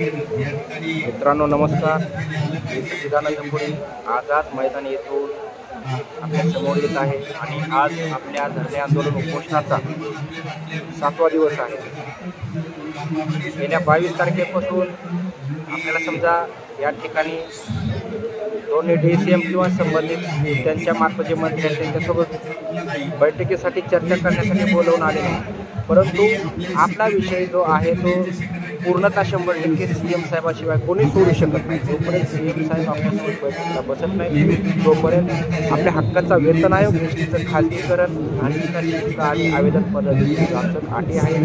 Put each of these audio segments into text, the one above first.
मित्रांनो नमस्कार. मी सच्चिदानंद पुरी आझाद मैदान येथून आपल्यासमोर येत आहे आणि आज आपल्या धरणे आंदोलन उपोषणाचा सातवा दिवस आहे. गेल्या बावीस तारखेपासून आपल्याला समजा या ठिकाणी दोन्ही डी सी एम किंवा संबंधित त्यांच्या मार्फत जे मंत्री आहेत त्यांच्यासोबत बैठकीसाठी चर्चा करण्यासाठी बोलवून आले परंतु आपला विषय जो आहे तो पूर्णतः शंभर टक्के सी एम साहेबाशिवाय कोणी सोडू शकत नाही. जोपर्यंत सी एम साहेब आपल्यासोबत बैठकीला बसत नाही तोपर्यंत आपल्या हक्काचा वेतन आयोग गोष्टीचं खाजगीकरण आणि शिस्त आणि आवेदन पद्धती वाचक अटी आहे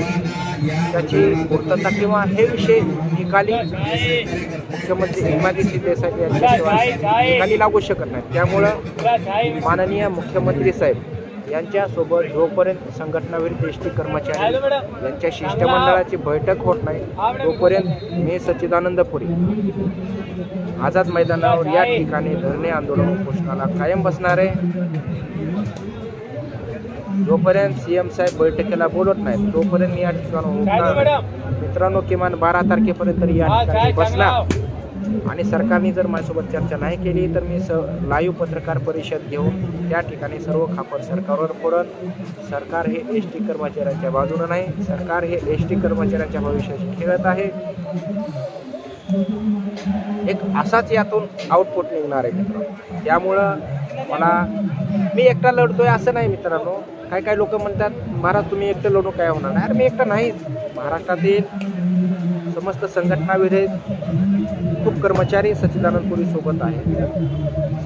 त्याची पूर्तता किंवा हे विषय निकाली मुख्यमंत्री हेमादिसी देसाई यांच्याशिवाय निकाली लागू शकत नाही. त्यामुळं माननीय मुख्यमंत्री साहेब यांच्यासोबत जोपर्यंत संघटनाविरुद्ध एस टी कर्मचारी यांच्या शिष्टमंडळाची बैठक होत नाही तोपर्यंत मी सच्चिदानंद पुरी आझाद मैदानावर या ठिकाणी धरणे आंदोलन उपोषणाला कायम बसणार आहे. जोपर्यंत सी एम साहेब बैठकीला बोलत नाही तोपर्यंत या ठिकाणी मित्रांनो किमान बारा तारखेपर्यंत या ठिकाणी बसणार. आणि सरकारने जर माझ्यासोबत चर्चा नाही केली तर मी स लाईव्ह पत्रकार परिषद घेऊन त्या ठिकाणी सर्व खापर सरकारवर फोडत सरकार हे एस टी कर्मचाऱ्यांच्या बाजूनं नाही सरकार हे एस टी कर्मचाऱ्यांच्या भविष्याशी खेळत आहे. एक असाच यातून आउटपुट निघणार आहे मित्रांनो. त्यामुळं मला मी एकटा लढतोय असं नाही मित्रांनो. काय काय लोक म्हणतात महाराज तुम्ही एकटं लढून काय होणार? नाही अरे मी एकटा नाहीच. महाराष्ट्रातील समस्त संघटनाविरुद्ध खूप कर्मचारी सच्चिदानंद पुरी सोबत आहेत.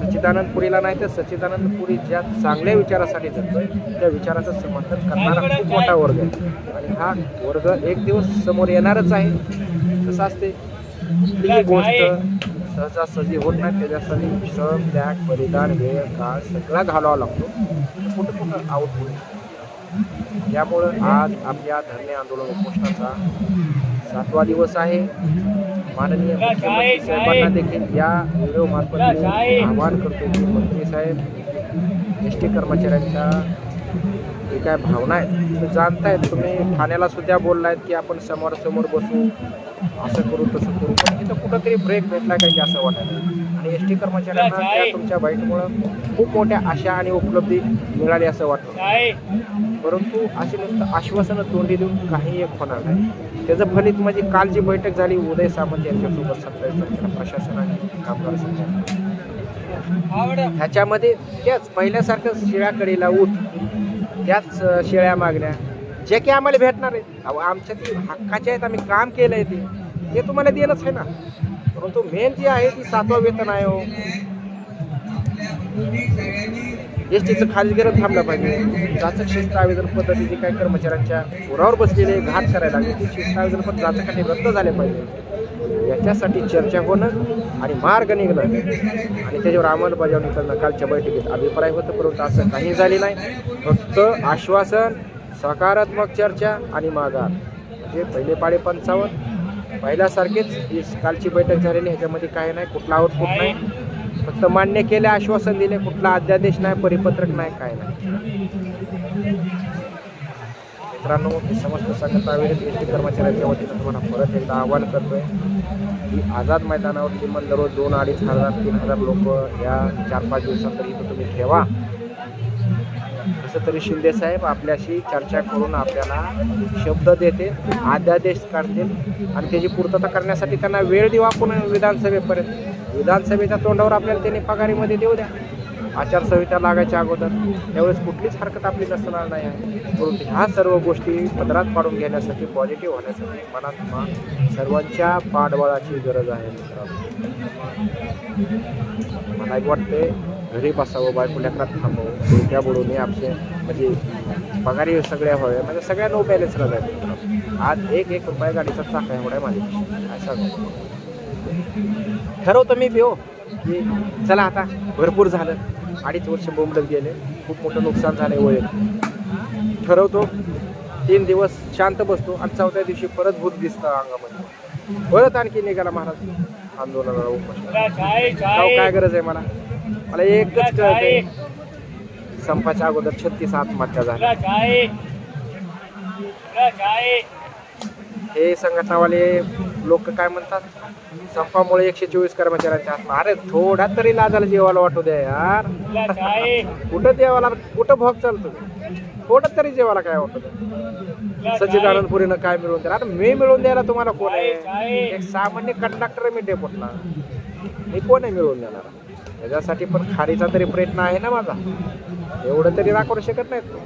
सच्चिदानंद पुरीला नाही तर सच्चिदानंद पुरी ज्या चांगल्या विचारासाठी जगतोय त्या विचाराचं समर्थन करणारा खूप मोठा वर्ग आहे. आणि हा वर्ग एक दिवस समोर येणारच आहे. कसं असते? कुठलीही गोष्ट सहजासहजी होत नाही त्याच्यासाठी श्रम त्याग बलिदान वेळ काळ सगळा घालावा लागतो. कुठं कुठं आउट त्यामुळं आज आपल्या धरणे आंदोलन उपोषणाचा सातवा दिवस आहे. माननीय मुख्यमंत्री साहेबांना देखील या व्हिडिओ मार्फत आवाहन करतो की मंत्री साहेब एस टी कर्मचाऱ्यांच्या जे काय भावना आहेत ते जाणतायत. तुम्ही ठाण्याला सुद्धा बोललायत की आपण समोरासमोर बसू असं करू तसं करू. पण तिथं कुठंतरी ब्रेक भेटला काय की असं वाटायला आणि एस टी कर्मचाऱ्यांना त्या तुमच्या बाईटमुळं खूप मोठ्या आशा आणि उपलब्धी मिळाली असं वाटतं. परंतु अशी नुसतं आश्वासनं तोंडी देऊन काही एक होणार नाही. त्याचं फलित म्हणजे काल जी बैठक झाली उदय सामंत यांच्यासोबत सत्तावीस तारखेला प्रशासनाने कामगार संघाने ह्याच्यामध्ये त्याच पहिल्यासारखं शिळ्याकडीला उठ त्याच शेळ्या मागण्या जे की आम्हाला भेटणार आहेत. आमच्या ती हक्काचे आहेत आम्ही काम केलं आहे ते. ते तुम्हाला देणंच आहे ना. परंतु मेन जी आहे ती सातवा वेतन आहे एस टीचं खाजगीकरण थांबलं पाहिजे. जाचक शिस्त आवेदन पद्धती जी काही कर्मचाऱ्यांच्या उरावर बसलेले घात करायला लागले. ते शिस्त आवेदन पण जाचकाने रद्द झाले पाहिजे. याच्यासाठी चर्चा होणं आणि मार्ग निघणं आणि त्याच्यावर अंमलबजावणी करणं कालच्या बैठकीत अभिप्राय होतं. परंतु असं काही झाले नाही. फक्त आश्वासन सकारात्मक चर्चा आणि माघार. म्हणजे पहिले पाडे पंचावन्न पहिल्यासारखेच कालची बैठक झालेली ह्याच्यामध्ये काही नाही कुठला आउटपुट नाही. फक्त मान्य केले आश्वासन दिले कुठला अध्यादेश नाही परिपत्रक नाही काय नाही. मित्रांनो मी समस्त संघटनाविरुद्ध एस टी कर्मचाऱ्यांच्या वतीनं तुम्हाला परत एकदा आवाहन करतोय की आझाद मैदानावर किमान दररोज दोन अडीच हजार तीन हजार लोक या चार पाच दिवसांतरी इथं तुम्ही ठेवा. कसं तरी शिंदेसाहेब आपल्याशी चर्चा करून आपल्याला शब्द देते अध्यादेश काढतील आणि त्याची पूर्तता करण्यासाठी त्यांना वेळ देऊ आपण विधानसभेपर्यंत. विधानसभेच्या तोंडावर आपल्याला त्यांनी पगारीमध्ये देऊ द्या. आचारसंहिता लागायच्या अगोदर. त्यावेळेस कुठलीच हरकत आपली नसणार नाही. आहे परंतु ह्या सर्व गोष्टी पदरात पाडून घेण्यासाठी पॉझिटिव्ह होण्यासाठी मनात मा सर्वांच्या पाठबळाची गरज आहे मित्रांनो. मला एक वाटते घरी बसावं बायको लेकरात थांबावं डोक्या बुडून आपले म्हणजे पगारी सगळ्या व्हाव्या म्हणजे सगळ्या नो बॅलन्सला जायचं आज एक एक रुपया गाडीचा चाक आहे एवढा माझी असं ठरवतो मी बिओ हो, की चला आता भरपूर झालं अडीच वर्ष बोंबलत गेले खूप मोठं नुकसान झालं आहे वय. ठरवतो तीन दिवस शांत बसतो आणि चौथ्या दिवशी परत भूत दिसतं अंगामध्ये. परत आणखी निघाला महाराज आंदोलनाला उपोषण काय गरज आहे मला? मला एकच कळतंय. संपाच्या अगोदर छत्तीस आत्महत्या झाल्या हे संघटनावाले लोक काय म्हणतात? संपामुळे एकशे चोवीस कर्मचाऱ्यांच्या आत्मा. अरे थोडा तरी लाजाला जेवायला वाटू द्या यार. कुठं देवाला कुठं भोग चालतो? थोडं तरी जेवायला काय वाटू द्या. सच्चिदानंद पुरीनं काय मिळवून द्यायला आता मी मिळवून द्यायला तुम्हाला कोण आहे? एक सामान्य कंडक्टर मी डेपोटला मी कोण आहे मिळवून देणार? त्याच्यासाठी पण खारीचा तरी प्रयत्न आहे ना माझा. एवढं तरी दाखवू शकत नाहीत तो.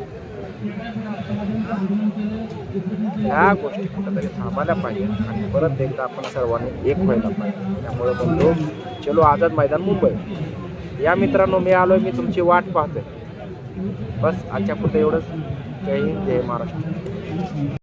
ह्या गोष्टी कुठंतरी थांबायला पाहिजे. आणि परत एकदा आपण सर्वांनी एक व्हायला पाहिजे. त्यामुळे म्हणतो चलो आझाद मैदान मुंबई. या मित्रांनो मी आलोय मी तुमची वाट पाहतोय. बस आजच्या पुढे एवढंच. जय हिंद जय महाराष्ट्र.